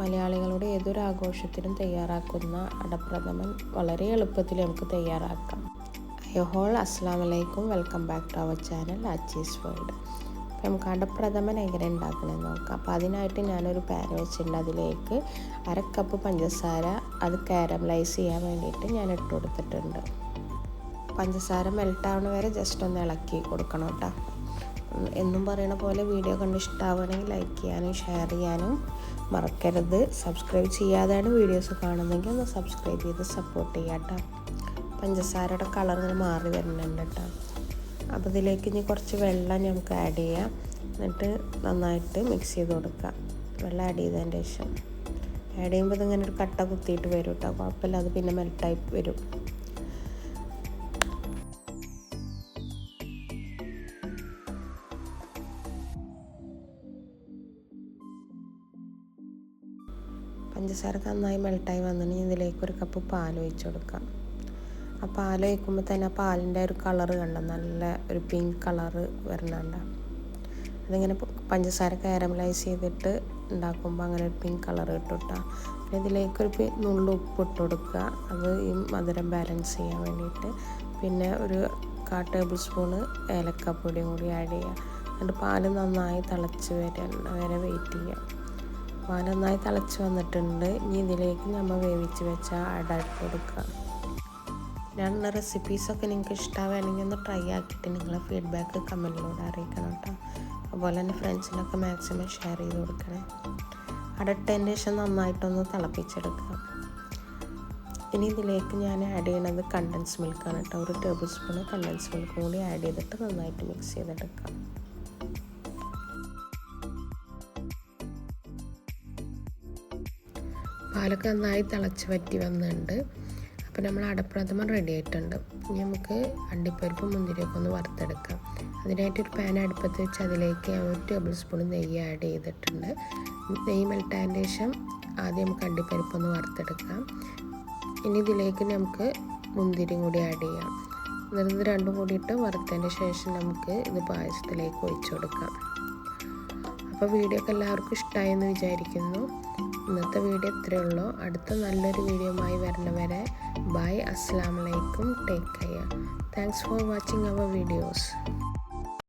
മലയാളികളുടെ ഏതൊരു ആഘോഷത്തിനും തയ്യാറാക്കുന്ന അടപ്രഥമൻ വളരെ എളുപ്പത്തിൽ നമുക്ക് തയ്യാറാക്കാം. അയ്യോ ഹോൾ അസ്സാം വലൈക്കും welcome back to our channel Achees world. അപ്പം നമുക്ക് അടപ്രഥമൻ എങ്ങനെ ഉണ്ടാക്കണമെന്ന് നോക്കാം. അപ്പോൾ അതിനായിട്ട് ഞാനൊരു പാൻ വെച്ചിട്ടുണ്ട്. അതിലേക്ക് അര കപ്പ് പഞ്ചസാര അത് കാരമലൈസ് ചെയ്യാൻ വേണ്ടിയിട്ട് ഞാൻ ഇട്ട് കൊടുത്തിട്ടുണ്ട് പഞ്ചസാര മെൽട്ടാവണ വരെ ജസ്റ്റ് ഒന്ന് ഇളക്കി കൊടുക്കണം കേട്ടോ. എന്നും പറയണ പോലെ വീഡിയോ കണ്ട് ഇഷ്ടമാവുകയാണെങ്കിൽ ലൈക്ക് ചെയ്യാനും ഷെയർ ചെയ്യാനും മറക്കരുത്. സബ്സ്ക്രൈബ് ചെയ്യാതെയാണ് വീഡിയോസ് കാണുന്നതെങ്കിൽ ഒന്ന് സബ്സ്ക്രൈബ് ചെയ്ത് സപ്പോർട്ട് ചെയ്യാം കേട്ടോ പഞ്ചസാരയുടെ കളർ ഇങ്ങനെ മാറി വരുന്നുണ്ട് കേട്ടോ അപ്പോൾ ഇതിലേക്ക് ഇനി കുറച്ച് വെള്ളം നമുക്ക് ആഡ് ചെയ്യാം. എന്നിട്ട് നന്നായിട്ട് മിക്സ് ചെയ്ത് കൊടുക്കാം. വെള്ളം ആഡ് ചെയ്തതിന്റെ ശേഷം. ആഡ് ചെയ്യുമ്പോൾ ഇതിങ്ങനെ ഒരു കട്ട കുത്തിയിട്ട് വരും കേട്ടോ കുഴപ്പമില്ല അത് പിന്നെ മെൽട്ടായി വരും. പഞ്ചസാര നന്നായി മെൽട്ടായി വന്നിട്ടുണ്ടെങ്കിൽ ഇതിലേക്ക് ഒരു കപ്പ് പാൽ ഒഴിച്ചു കൊടുക്കാം. ആ പാൽ ഒഴിക്കുമ്പോൾ തന്നെ ആ പാലിന്റെ ഒരു കളർ കണ്ട? നല്ല ഒരു പിങ്ക് കളറ് വരുന്നുണ്ട്. അതിങ്ങനെ പഞ്ചസാര കാരമലൈസ് ചെയ്തിട്ട് ഉണ്ടാക്കുമ്പോൾ അങ്ങനെ ഒരു പിങ്ക് കളർ കിട്ടും പിന്നെ ഇതിലേക്കൊരു നുള്ളു ഉപ്പ് ഇട്ട് കൊടുക്കുക. അത് ഈ മധുരം ബാലൻസ് ചെയ്യാൻ വേണ്ടിയിട്ട്. പിന്നെ ഒരു കാ ടേബിൾ സ്പൂണ് ഏലക്കപ്പൊടിയും കൂടി ആഡ് ചെയ്യുക. എന്നിട്ട് പാൽ നന്നായി തിളച്ച് വരെ വരെ വെയിറ്റ് ചെയ്യുക. പാൽ നന്നായി തിളച്ച് വന്നിട്ടുണ്ട്. ഇനി ഇതിലേക്ക് നമ്മൾ വേവിച്ച് വെച്ച അട ഇട്ട് കൊടുക്കുക. ഞാനുള്ള റെസിപ്പീസൊക്കെ നിങ്ങൾക്ക് ഇഷ്ടമാവുകയാണെങ്കിൽ ഒന്ന് ട്രൈ ആക്കിയിട്ട് നിങ്ങളെ ഫീഡ്ബാക്ക് കമന്റിലൂടെ അറിയിക്കണം കേട്ടോ. അതുപോലെ തന്നെ ഫ്രണ്ട്സിനൊക്കെ മാക്സിമം ഷെയർ ചെയ്ത് കൊടുക്കണേ. അടട്ടതിന് ശേഷം നന്നായിട്ടൊന്ന് തിളപ്പിച്ചെടുക്കുക. ഇനി ഇതിലേക്ക് ഞാൻ ആഡ് ചെയ്യണത് കണ്ടൻസ് മിൽക്കാണ് കേട്ടോ. ഒരു ടേബിൾ സ്പൂൺ കണ്ടൻസ് മിൽക്ക് കൂടി ആഡ് ചെയ്തിട്ട് നന്നായിട്ട് മിക്സ് ചെയ്തെടുക്കാം. പാലൊക്കെ നന്നായി തിളച്ച് വറ്റി വന്നിട്ടുണ്ട്. അപ്പോൾ നമ്മൾ അടപ്രഥമൻ റെഡി ആയിട്ടുണ്ട്. ഇനി നമുക്ക് അണ്ടിപ്പരിപ്പ് മുന്തിരിയൊക്കെ ഒന്ന് വറുത്തെടുക്കാം. അതിനായിട്ട് ഒരു പാൻ അടുപ്പത്ത് വെച്ച് അതിലേക്ക് ഒരു ടേബിൾ സ്പൂൺ നെയ്യ് ആഡ് ചെയ്തിട്ടുണ്ട്. നെയ്യ് മെൽട്ടായതിന് ശേഷം ആദ്യം നമുക്ക് അണ്ടിപ്പരിപ്പ് ഒന്ന് വറുത്തെടുക്കാം. ഇനി ഇതിലേക്ക് നമുക്ക് മുന്തിരിയും കൂടി ആഡ് ചെയ്യാം. എന്നിട്ട് രണ്ടും കൂടിയിട്ട് വറുത്തതിന് ശേഷം നമുക്ക് ഇത് പായസത്തിലേക്ക് ഒഴിച്ചു കൊടുക്കാം. അപ്പോൾ വീഡിയോ ഒക്കെ എല്ലാവർക്കും ഇഷ്ടമായെന്ന് വിചാരിക്കുന്നു. ഇന്നത്തെ വീഡിയോ ഇത്രയേ ഉള്ളൂ. അടുത്ത നല്ലൊരു വീഡിയോയുമായി വരണവരെ ബൈ അസ്സാം വലൈക്കും take care thanks for watching our videos